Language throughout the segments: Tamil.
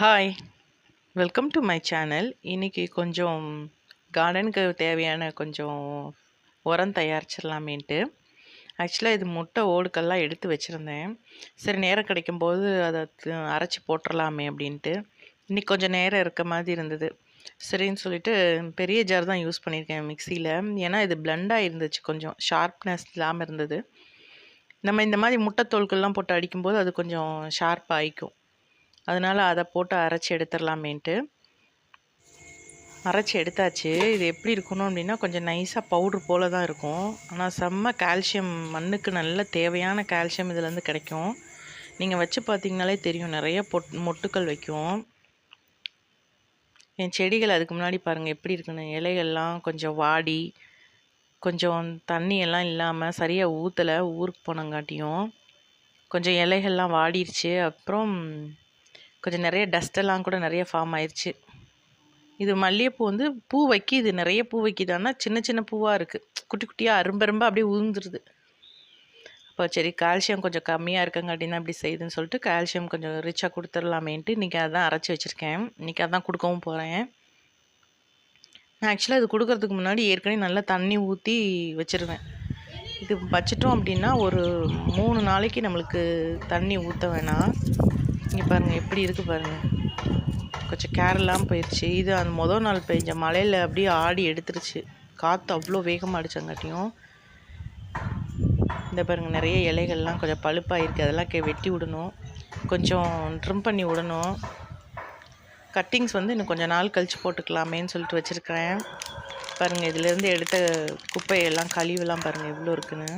Hi welcome to my channel இன்றைக்கி கொஞ்சம் கார்டனுக்கு தேவையான கொஞ்சம் உரம் தயாரிச்சிடலாமேன்ட்டு. ஆக்சுவலாக இது முட்டை ஓடுக்கெல்லாம் எடுத்து வச்சுருந்தேன். சரி நேரம் கிடைக்கும்போது அதை அரைச்சி போட்டுடலாமே அப்படின்ட்டு. இன்றைக்கி கொஞ்சம் நேரம் இருக்க மாதிரி இருந்தது. சரின்னு சொல்லிட்டு பெரிய ஜார் தான் யூஸ் பண்ணியிருக்கேன் மிக்சியில் ஏன்னா இது பிளண்டாக இருந்துச்சு கொஞ்சம். ஷார்ப்னஸ் இல்லாமல் இருந்தது. நம்ம இந்த மாதிரி முட்டை தோல்கள்லாம் போட்டு அடிக்கும்போது அது கொஞ்சம் ஷார்ப் ஆகிக்கும் அதனால் அதை போட்டு அரைச்சி எடுத்துடலாமேன்ட்டு அரைச்சி எடுத்தாச்சு. இது எப்படி இருக்கணும் அப்படின்னா கொஞ்சம் நைஸாக பவுட்ரு போல் தான் இருக்கும். ஆனால் செம்ம கால்சியம் மண்ணுக்கு நல்ல தேவையான கால்சியம் இதுலேருந்து கிடைக்கும். நீங்கள் வச்சு பார்த்தீங்கனாலே தெரியும் நிறைய பொட் மொட்டுக்கள் வைக்கும். என் செடிகள் அதுக்கு முன்னாடி பாருங்கள் எப்படி இருக்குன்னு. இலைகள்லாம் கொஞ்சம் வாடி கொஞ்சம் தண்ணியெல்லாம் இல்லாமல் சரியாக ஊற்றலை ஊருக்கு போனங்காட்டியும். கொஞ்சம் இலைகள்லாம் வாடிடுச்சு அப்புறம் கொஞ்சம் நிறைய டஸ்ட்டெல்லாம் கூட நிறைய ஃபார்ம் ஆயிடுச்சு இது மல்லிகைப்பூ வந்து பூ வைக்கிது. நிறைய பூ வைக்கிது. சின்ன சின்ன பூவாக இருக்குது குட்டி குட்டியாக அரும்பரும்பாக அப்படியே உழுந்துருது அப்போ சரி கால்சியம் கொஞ்சம் கம்மியாக இருக்கங்காட்டினா அப்படி செய்யுதுன்னு சொல்லிட்டு கால்சியம் கொஞ்சம் ரிச்சாக கொடுத்துடலாமேன்ட்டு இன்றைக்கி அதான் அரைச்சி வச்சுருக்கேன். இன்றைக்கி அதான் கொடுக்கவும் போகிறேன் நான் ஆக்சுவலாக இது கொடுக்கறதுக்கு முன்னாடி ஏற்கனவே நல்லா தண்ணி ஊற்றி வச்சுருவேன். இது வச்சிட்டோம் அப்படின்னா ஒரு மூணு நாளைக்கு நம்மளுக்கு தண்ணி ஊற்ற வேணாம். இங்கே பாருங்கள் எப்படி இருக்குது பாருங்கள் கொஞ்சம் கேரெல்லாம் போயிடுச்சு இது அந்த மொதல் நாள் பெஞ்ச மலையில் அப்படியே ஆடி எடுத்துருச்சு. காற்று அவ்வளோ வேகமாக அடித்தங்காட்டியும் இந்த பாருங்கள் நிறைய இலைகள்லாம் கொஞ்சம் பழுப்பாக இருக்குது அதெல்லாம் கே வெட்டி விடணும். கொஞ்சம் ட்ரிம் பண்ணி விடணும். கட்டிங்ஸ் வந்து இன்னும் கொஞ்சம் நாள் கழித்து போட்டுக்கலாமேன்னு சொல்லிட்டு வச்சுருக்கேன் பாருங்கள் இதிலேருந்து எடுத்த குப்பையெல்லாம் கழிவுலாம் பாருங்கள் எவ்வளோ இருக்குன்னு.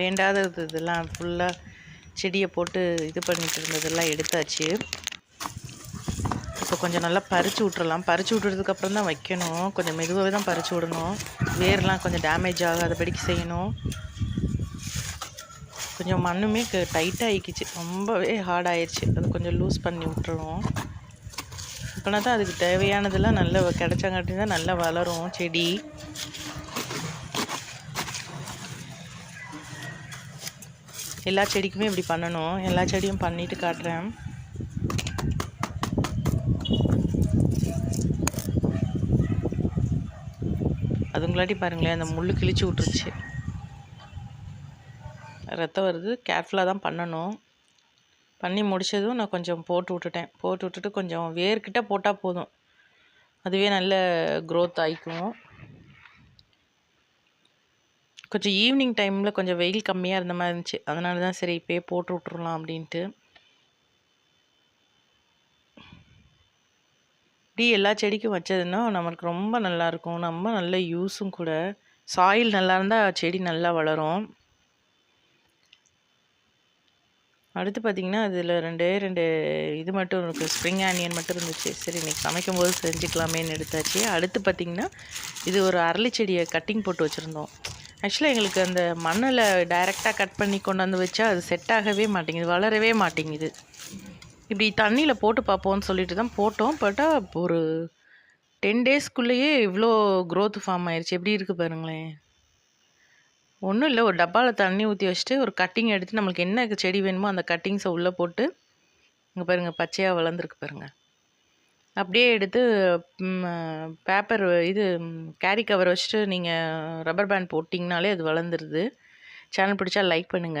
வேண்டாதது இதெல்லாம் ஃபுல்லாக செடியை போட்டு இது பண்ணிட்டு இருந்ததெல்லாம் எடுத்தாச்சு. இப்போ கொஞ்சம் நல்லா பறித்து விட்றலாம் பறித்து விட்டுறதுக்கப்புறம் தான் வைக்கணும். கொஞ்சம் மெதுவாகவே தான் பறித்து விடணும். வேர்லாம் கொஞ்சம் டேமேஜ் ஆகாதபடிக்கு செய்யணும். கொஞ்சம் மண்ணுமே டைட்டாக ஆகிக்கிச்சு ரொம்பவே ஹார்ட் ஆயிடுச்சு அது கொஞ்சம் லூஸ் பண்ணி விட்டுருவோம் இப்போனா தான் அதுக்கு தேவையானதெல்லாம் நல்லா கிடச்சாங்காட்டி தான் நல்லா வளரும் செடி. எல்லா செடிக்குமே இப்படி பண்ணணும். எல்லா செடியும் பண்ணிட்டு காட்டுறேன். அதுங்களாட்டி பாருங்களேன் அந்த முள் கிழிச்சு விட்டுருச்சு. ரத்தம் வருது. கேர்ஃபுல்லாக தான் பண்ணணும். பண்ணி முடித்ததும் நான் கொஞ்சம் போட்டு விட்டுட்டேன். போட்டு விட்டுட்டு கொஞ்சம் வேர்கிட்ட போட்டால் போதும். அதுவே நல்ல க்ரோத் ஆகிக்கும் கொஞ்சம் ஈவினிங் டைமில் கொஞ்சம் வெயில் கம்மியாக இருந்த மாதிரி இருந்துச்சு. அதனால தான் சரி இப்போயே போட்டு விட்ருலாம் அப்படின்ட்டு. இப்படி எல்லா செடிக்கும் வச்சதுன்னா நம்மளுக்கு ரொம்ப நல்லாயிருக்கும் நம்ம நல்ல யூஸும் கூட. சாயில் நல்லா இருந்தால் செடி நல்லா வளரும். அடுத்து பார்த்திங்கன்னா அதில் ரெண்டே ரெண்டு இது மட்டும் இருக்குது ஸ்ப்ரிங் ஆனியன் மட்டும் இருந்துச்சு. சரி இன்றைக்கி சமைக்கும் போது செஞ்சுக்கலாமேன்னு எடுத்தாச்சு. அடுத்து பார்த்திங்கன்னா இது ஒரு அரளி செடியை கட்டிங் போட்டு வச்சுருந்தோம். ஆக்சுவலாக எங்களுக்கு அந்த மண்ணில் டைரெக்டாக கட் பண்ணி கொண்டு வந்து வச்சா அது செட் ஆகவே மாட்டேங்குது வளரவே மாட்டேங்குது. இப்படி தண்ணியில் போட்டு பார்ப்போம்னு சொல்லிட்டு தான் போட்டோம். பட்டா ஒரு டென் டேஸ்க்குள்ளேயே இவ்வளோ க்ரோத் ஃபார்ம் ஆயிடுச்சு எப்படி இருக்குது பாருங்களேன். ஒன்றும் இல்லை ஒரு டப்பாவில் தண்ணி ஊற்றி வச்சுட்டு ஒரு கட்டிங் எடுத்து நம்மளுக்கு என்ன செடி வேணுமோ அந்த கட்டிங்ஸை உள்ளே போட்டு இங்கே பாருங்கள் பச்சையாக வளர்ந்துருக்கு பாருங்கள் அப்படியே எடுத்து பேப்பர் இது கேரி கவர் வச்சுட்டு நீங்கள் ரப்பர் பேண்ட் போட்டிங்கனாலே அது வளர்ந்துருது. சேனல் பிடிச்சா லைக் பண்ணுங்கள்